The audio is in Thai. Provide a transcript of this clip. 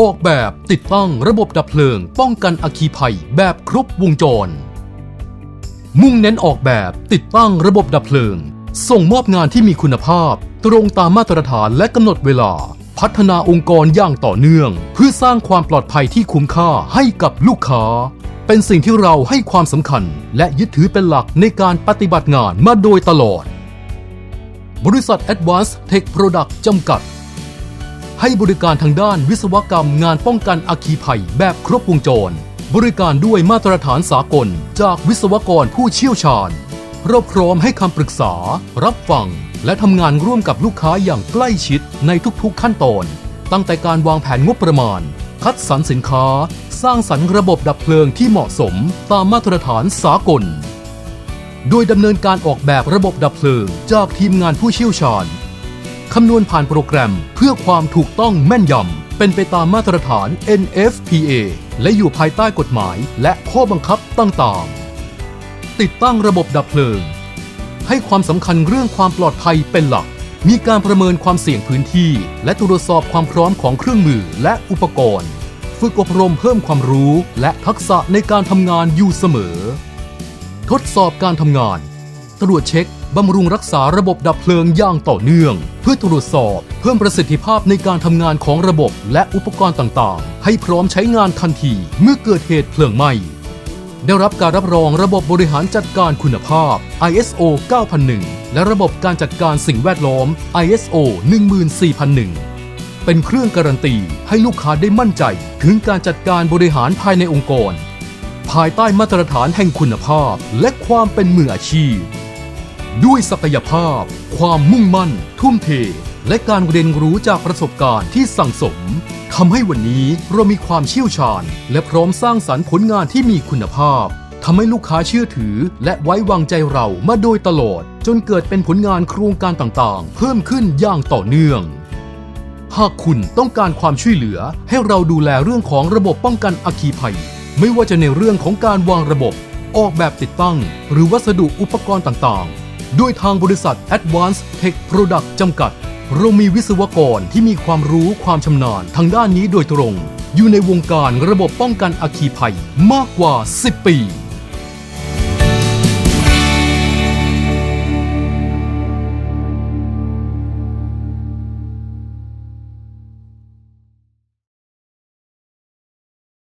ออกแบบติดตั้งระบบดับเพลิง ป้องกันอัคคีภัยแบบครบวงจร มุ่งเน้นออกแบบติดตั้งระบบดับเพลิง ส่งมอบงานที่มีคุณภาพ ตรงตามมาตรฐานและกำหนดเวลา พัฒนาองค์กรอย่างต่อเนื่อง เพื่อสร้างความปลอดภัยที่คุ้มค่าให้กับลูกค้า เป็นสิ่งที่เราให้ความสำคัญ และยึดถือเป็นหลักในการปฏิบัติงานมาโดยตลอด บริษัท Advanced Tech Product จำกัด ให้บริการทางด้านวิศวกรรมงานป้องกันอัคคีภัยแบบครบวงจร บริการด้วยมาตรฐานสากล จากวิศวกรผู้เชี่ยวชาญเราพร้อมให้คำปรึกษา รับฟัง และทำงานร่วมกับลูกค้าอย่างใกล้ชิดในทุกๆขั้นตอน ตั้งแต่การวางแผนงบประมาณ คัดสรรสินค้า สร้างสรรค์ระบบดับเพลิงที่เหมาะสมตามมาตรฐานสากล โดยดำเนินการออกแบบระบบดับเพลิง จากทีมงานผู้เชี่ยวชาญคำนวณผ่านโปรแกรมเพื่อความถูกต้องแม่นยำเป็นไปตามมาตรฐาน NFPA และอยู่ภายใต้กฎหมายและข้อบังคับต่างๆ ติดตั้งระบบดับเพลิง ให้ความสำคัญเรื่องความปลอดภัยเป็นหลัก มีการประเมินความเสี่ยงพื้นที่ และตรวจสอบความพร้อมของเครื่องมือและอุปกรณ์ ฝึกอบรมเพิ่มความรู้และทักษะในการทำงานอยู่เสมอ ทดสอบการทำงาน ตรวจเช็คบำรุงรักษาระบบดับเพลิงอย่างต่อเนื่อง เพื่อตรวจสอบเพิ่มประสิทธิภาพในการทำงานของระบบและอุปกรณ์ต่างๆ ให้พร้อมใช้งานทันทีเมื่อเกิดเหตุเพลิงไหม้ได้รับการรับรองระบบบริหารจัดการคุณภาพ ISO 9001 และระบบการจัดการสิ่งแวดล้อม ISO 14001 เป็นเครื่องการันตีให้ลูกค้าได้มั่นใจถึงการจัดการบริหารภายในองค์กร ภายใต้มาตรฐานแห่งคุณภาพและความเป็นมืออาชีพ ด้วยศักยภาพ ความมุ่งมั่น ทุ่มเท และการเรียนรู้จากประสบการณ์ที่สั่งสมทำให้วันนี้เรามีความเชี่ยวชาญ และพร้อมสร้างสรรค์ผลงานที่มีคุณภาพทำให้ลูกค้าเชื่อถือ และไว้วางใจเรามาโดยตลอด จนเกิดเป็นผลงานโครงการต่างๆ เพิ่มขึ้นอย่างต่อเนื่อง หากคุณต้องการความช่วยเหลือให้เราดูแลเรื่องของระบบป้องกันอัคคีภัย ไม่ว่าจะในเรื่องของการวางระบบ ออกแบบติดตั้ง หรือวัสดุอุปกรณ์ต่างๆ ด้วยทางบริษัท Advanced Tech Product จำกัด เรามีวิศวกรที่มีความรู้ความชำนาญทางด้านนี้โดยตรง อยู่ในวงการระบบป้องกันอัคคีภัยมากกว่า 10 ปี